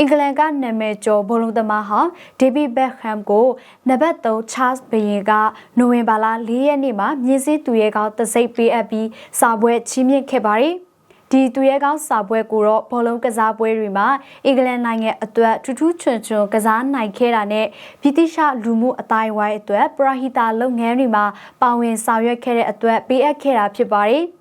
အင်္ဂလန်ကနာမည်ကျော်ဘောလုံးသမားဟာဒေးဗစ်ဘက်ဟမ်ကိုနံပါတ်3ချားစ်ဘရင်ကနိုဝင်ဘာလ4ရက်နေ့မှာမြင်းစည်းသူရဲကောင်းတစိပ်ပေးအပ်ပြီးစာပွဲချီးမြှင့်ခဲ့ပါတယ်။ဒီသူရဲကောင်းစာပွဲကိုတော့ဘောလုံးကစားပွဲတွေမှာအင်္ဂလန်နိုင်ငံအတွက်ထူးထူးချွန်ချွန်ကစားနိုင်ခဲ့တာနဲ့ဗြိတိရှလူမှုအတိုင်းဝိုင်းအတွက်ပရာဟီတာလုပ်ငန်းတွေမှာပါဝင်ဆောင်ရွက်ခဲ့တဲ့အတွက်ပေးအပ်ခဲ့တာဖြစ်ပါတယ်။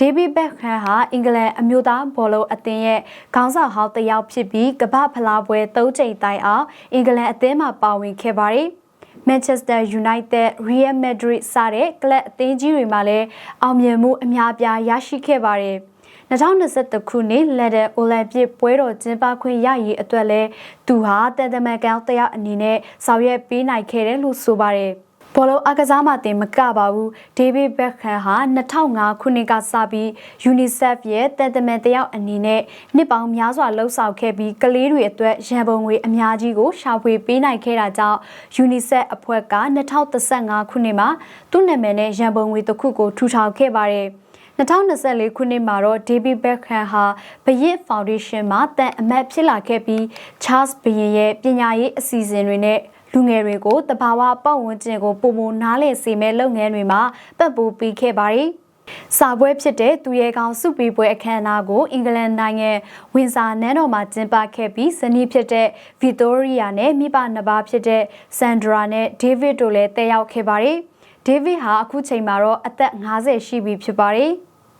ဒေးဗစ်ဘက်ခန်ဟာအင်္ဂလန်အမျိုးသားဘောလုံးအသင်းရဲ့ခေါင်းဆောင်ဟောင်းတစ်ယောက်ဖြစ်ပြီးကမ္ဘာဖလားပွဲ၃ချိန်တိုင်အောင်အင်္ဂလန်အသင်းမှာပါဝင်ခဲ့ပါတယ်။ Manchester United, Real Madrid စတဲ့ကလပ်အသင်းကြီးတွေမှာလည်းအောင်မြင်မှုအများပြားရရှိခဲ့ပါတယ်။2021ခုနှစ်လက်ဒန်အိုလံပစ်ပွဲတော်ကျင်းပခွင့်ရရေးအတွက်လဲသူဟာတန်တမန်ကောင်တယောက်အနေနဲ့ဆောင်ရွက်ပေးနိုင်ခဲ့တယ်လို့ဆိုပါတယ်။ ဘောလုံးအကစားမှတင်မကပါဘူးဒေးဗစ်ဘက်ခန်ဟာ2005ခုနှစ်ကစပြီး UNICEF ရဲ့တန်တမန်တယောက်အနေနဲ့နှစ်ပေါင်းများစွာလှုပ်ဆောင်ခဲ့ပြီးကလေးတွေအတွက်ရန်ပုံငွေအများကြီးကိုရှာဖွေပေးနိုင်ခဲ့တာကြောင့် UNICEF အဖွဲ့က2015ခုနှစ်မှာသူ့နာမည်နဲ့ရန်ပုံငွေတစ်ခုကိုထူထောင်ခဲ့ပါတယ်2024ခုနှစ်မှာတော့ဒေးဗစ်ဘက်ခန်ဟာဘယစ်ဖောင်ဒေးရှင်းမှာတန်အမတ်ဖြစ်လာခဲ့ပြီး Charles ဘရင်ရဲ့ပညာရေးအစီအစဉ်တွေနဲ့ လူငယ်တွေကိုတဘာဝပတ်ဝန်းကျင်ကိုပုံမနားလည်စေမဲ့လုပ်ငန်းတွေမှာပတ်ပိုးပေးခဲ့ပါတယ်။စာပွဲဖြစ်တဲ့သူရဲကောင်းစုပီပွဲအခမ်းအနားကိုအင်္ဂလန်နိုင်ငံဝင်စာနန်းတော်မှာကျင်းပခဲ့ပြီးဇနီးဖြစ်တဲ့ဗီတိုရီယာနဲ့မိဘနှစ်ပါးဖြစ်တဲ့ဆန်ဒရာနဲ့ဒေးဗစ်တို့လည်းတက်ရောက်ခဲ့ပါတယ်။ဒေးဗစ်ဟာအခုချိန်မှာတော့အသက်50ရှိပြီဖြစ်ပါတယ်။